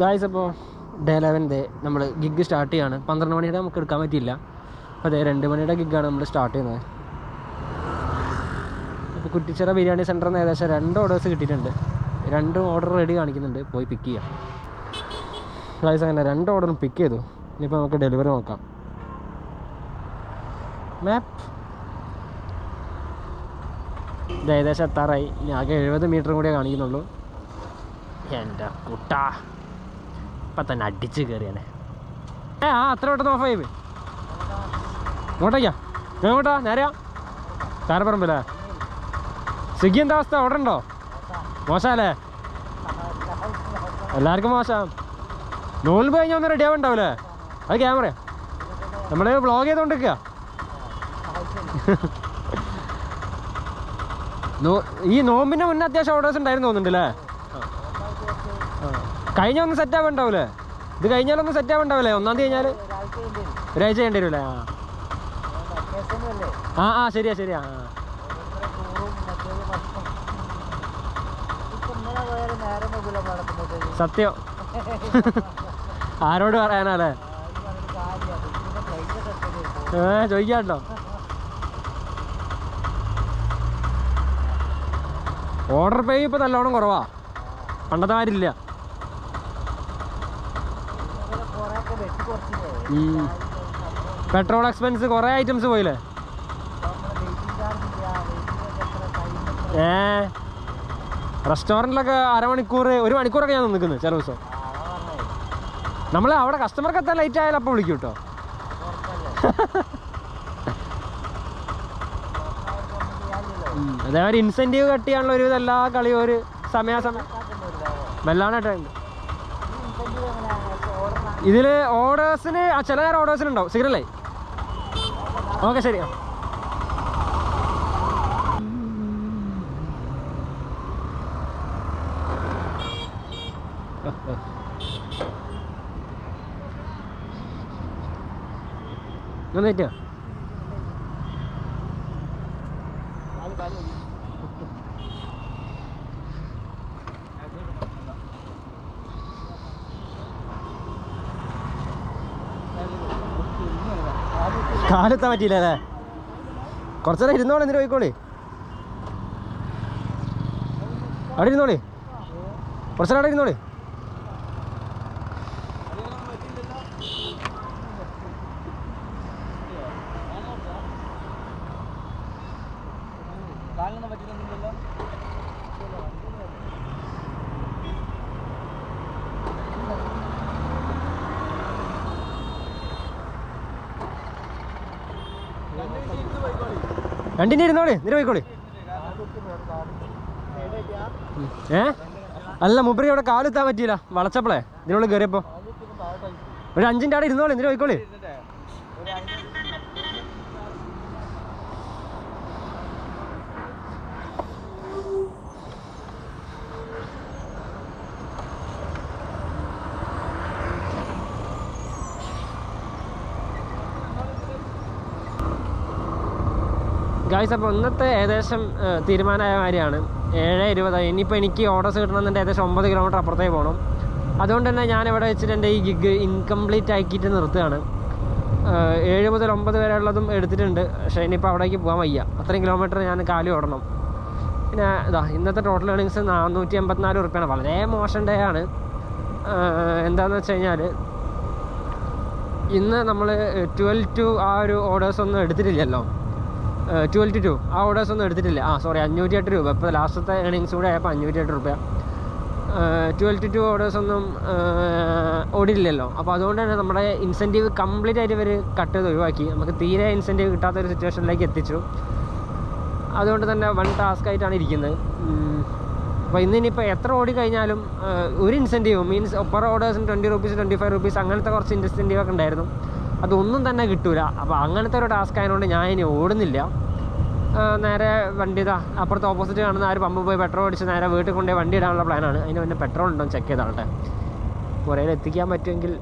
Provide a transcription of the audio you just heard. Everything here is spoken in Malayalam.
ഗായ്സ് അപ്പോൾ ഡേ ലെവൻ ഡേ നമ്മൾ ഗിഗ് സ്റ്റാർട്ട് ചെയ്യാണ്. പന്ത്രണ്ട് മണിയുടെ നമുക്ക് എടുക്കാൻ പറ്റിയില്ല. അപ്പോൾ അതെ രണ്ട് മണിയുടെ ഗിഗാണ് നമ്മൾ സ്റ്റാർട്ട് ചെയ്യുന്നത്. അപ്പോൾ കുറ്റിച്ചിറ ബിരിയാണി സെന്ററിൽ നിന്ന് ഏകദേശം രണ്ട് ഓർഡേഴ്സ് കിട്ടിയിട്ടുണ്ട്. രണ്ട് ഓർഡർ റെഡി കാണിക്കുന്നുണ്ട്. പോയി പിക്ക് ചെയ്യാം. ഗായ്സ് അങ്ങനെ രണ്ട് ഓർഡറും പിക്ക് ചെയ്തു. ഇനിയിപ്പോൾ നമുക്ക് ഡെലിവറി നോക്കാം. മാപ്പ് ഇത് ഏകദേശം എത്താറായി. ഇനി ആകെ എഴുപത് മീറ്ററും കൂടിയേ കാണിക്കുന്നുള്ളൂ. എന്റെ കുട്ടാ. ഇപ്പം തന്നെ അടിച്ച് കയറിയാനെ ഏ ആ അത്ര പെട്ടെന്ന് ഓഫ് പോയി. ഇങ്ങോട്ടേക്കാ എങ്ങോട്ടാ നേരെയാ താരപ്പറമ്പല്ലേ സ്വിഗ്ഗി എന്താ അവസ്ഥ? അവിടെ ഉണ്ടോ? മോശമല്ലേ എല്ലാവർക്കും മോശം. നോൽബ് കഴിഞ്ഞാൽ ഒന്ന് റെഡി ആവുണ്ടാവില്ലേ അത് ക്യാമറ നമ്മൾ വ്ളോഗ് ചെയ്തോണ്ടിരിക്ക. ഈ നോമ്പിന്റെ മുന്നേ അത്യാവശ്യം ഓർഡേഴ്സ് ഉണ്ടായിരുന്നു തോന്നുന്നുണ്ടല്ലേ കഴിഞ്ഞ ഒന്ന് സെറ്റ് ആവുണ്ടാവില്ലേ ഇത് കഴിഞ്ഞാലൊന്നും സെറ്റ് ആവുണ്ടാവില്ലേ ഒന്നാം തീയതി കഴിഞ്ഞാൽ ഒരാഴ്ച ചെയ്യേണ്ടി വരുമല്ലേ ആ. ആ ശരിയാ ശരിയാ സത്യം. ആരോട് പറയാനല്ലേ? ഏ ചോദിക്കാട്ടോ ഓർഡർ പേ ഇപ്പൊ നല്ലോണം കുറവാ. പണ്ടത്തെ മാരില്ല പെട്രോൾ എക്സ്പെൻസ് കുറേ ഐറ്റംസ് പോയില്ലേ? ഏ? റെസ്റ്റോറന്റിലൊക്കെ അരമണിക്കൂർ ഒരു മണിക്കൂറൊക്കെ ഞാൻ നിൽക്കുന്നത് ചില ദിവസം. നമ്മൾ അവിടെ കസ്റ്റമർക്ക് എത്താൻ ലൈറ്റ് ആയാലും അപ്പോൾ വിളിക്കും കേട്ടോ അതേമാതിരി ഇൻസെന്റീവ് കട്ട് ചെയ്യാനുള്ള ഒരു എല്ലാ കളിയും ഒരു സമയാസമയം. വല്ലാണ്ടായിട്ടുണ്ട് ഇതിൽ ഓർഡേഴ്സിന് ആ ചില നേരം ഓർഡേഴ്സിന് ഉണ്ടാവും. സിഗരല്ലേ? ഓക്കെ ശരി. ഒന്ന് കാലെത്താൻ പറ്റിയില്ല അല്ലേ കുറച്ചേരം ഇരുന്നോളെ എന്തിനു പോയിക്കോളി. അവിടെ ഇരുന്നോളി. കുറച്ചേരം അവിടെ ഇരുന്നോളി. രണ്ടിന്റെ ഇരുന്നോളി നിര പോയിക്കോളി. ഏ? അല്ല മുബറി അവിടെ കാലെത്താൻ പറ്റിയില്ല. വളച്ചപ്പോളേ ഇതിനുള്ളിൽ കയറിയപ്പോ ഒരു അഞ്ചിന്റെ അവിടെ ഇരുന്നോളി നിര പോയിക്കോളി. ഗായ്സ് അപ്പോൾ ഇന്നത്തെ ഏകദേശം തീരുമാനമായ കാര്യമാണ്. ഏഴ് ഇരുപതായി ഇനിയിപ്പോൾ എനിക്ക് ഓർഡേഴ്സ് കിട്ടണമെന്നുണ്ട് ഏകദേശം ഒമ്പത് കിലോമീറ്റർ അപ്പുറത്തേക്ക് പോകണം അതുകൊണ്ട് തന്നെ ഞാൻ ഇവിടെ വെച്ചിട്ട് എന്റെ ഈ ഗിഗ് ഇൻകംപ്ലീറ്റ് ആക്കിയിട്ട് നിർത്തുകയാണ്. ഏഴ് മുതൽ ഒമ്പത് വരെ ഉള്ളതും എടുത്തിട്ടുണ്ട്. പക്ഷേ ഇനിയിപ്പോൾ അവിടേക്ക് പോകാൻ വയ്യ. അത്രയും കിലോമീറ്റർ ഞാൻ കാലി ഓടണം. പിന്നെ ഇതാ ഇന്നത്തെ ടോട്ടൽ ഏണിങ്സ് നാനൂറ്റി എൺപത്തിനാല് ഉറുപ്പ്യാണ്. വളരെ മോശം ഡേ ആണ്. എന്താണെന്ന് വെച്ച് കഴിഞ്ഞാൽ ഇന്ന് നമ്മൾ ട്വൽവ് ടു ആ ഒരു ഓർഡേഴ്സ് ഒന്നും എടുത്തിട്ടില്ലല്ലോ. ട്വൽവ് ടു ആ ഓർഡേഴ്സ് ഒന്നും എടുത്തിട്ടില്ല. ആ സോറി അഞ്ഞൂറ്റി എട്ട് രൂപ. ഇപ്പോൾ ലാസ്റ്റത്തെ ഏണിങ്സ് കൂടെ ആയപ്പോൾ അഞ്ഞൂറ്റി എട്ട് രൂപ ട്വൽവ് ടു ടു ഓർഡേഴ്സ് ഒന്നും ഓടിയില്ലല്ലോ അപ്പോൾ അതുകൊണ്ട് തന്നെ നമ്മുടെ ഇൻസെന്റീവ് കംപ്ലീറ്റ് ആയിട്ട് ഇവർ കട്ട് ചെയ്ത് ഒഴിവാക്കി. നമുക്ക് തീരെ ഇൻസെന്റീവ് കിട്ടാത്ത ഒരു സിറ്റുവേഷനിലേക്ക് എത്തിച്ചു. അതുകൊണ്ട് തന്നെ വൺ ടാസ്ക് ആയിട്ടാണ് ഇരിക്കുന്നത്. അപ്പോൾ ഇന്ന് ഇനിയിപ്പോൾ എത്ര ഓടി കഴിഞ്ഞാലും ഒരു ഇൻസെന്റീവ് മീൻസ് ഒപ്പർ ഓർഡേഴ്സിന് twenty rupees twenty five rupees അങ്ങനത്തെ കുറച്ച് ഇൻസെന്റീവ് ഒക്കെ ഉണ്ടായിരുന്നു. അതൊന്നും തന്നെ കിട്ടൂല. അപ്പോൾ അങ്ങനത്തെ ഒരു ടാസ്ക് ആയതുകൊണ്ട് ഞാൻ ഇനി ഓടുന്നില്ല. നേരെ വണ്ടി ഇതാ അപ്പുറത്ത് ഓപ്പോസിറ്റ് കാണുന്ന ആ ഒരു പമ്പ് പോയി പെട്രോൾ അടിച്ച് നേരെ വീട്ടിൽ കൊണ്ടുപോയി വണ്ടി ഇടാനുള്ള പ്ലാനാണ് അതിന് പിന്നെ പെട്രോൾ ഉണ്ടോ ചെക്ക് ചെയ്താളട്ടെ കുറേ എത്തിക്കാൻ പറ്റുമെങ്കിൽ